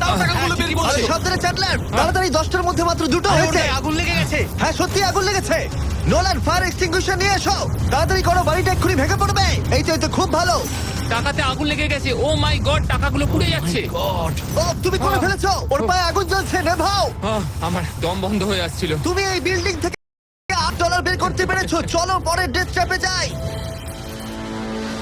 তাও টাকাগুলো বের আরে সাবধানে চ্যাটলার তাড়াতাড়ি দশটার মধ্যে মাত্র দুটো আরে হয়েছে। ওটায় আগুন লেগে গেছে। হ্যাঁ সত্যি আগুন লেগেছে। নোলান ফায়ার এক্সটিংগুইশার নিয়ে এসো। তাড়াতাড়ি করো বাড়িটা এক্ষুনি ভেঙে পড়বে। এই তো এই তো খুব ভালো। টাকাতে আগুন লেগে গেছে। ও মাই গড টাকাগুলো পুড়ে যাচ্ছে। ও তুমি করে ফেলেছো? ওর পায়ে আগুন জ্বলছে নেভাও। আহ, আমার দম বন্ধ হয়ে আসছিল। তুমি এই বিল্ডিং থেকে আট ডলার বের করতে পেরেছ। চলো পরের ডেথ ট্র্যাপে যাই।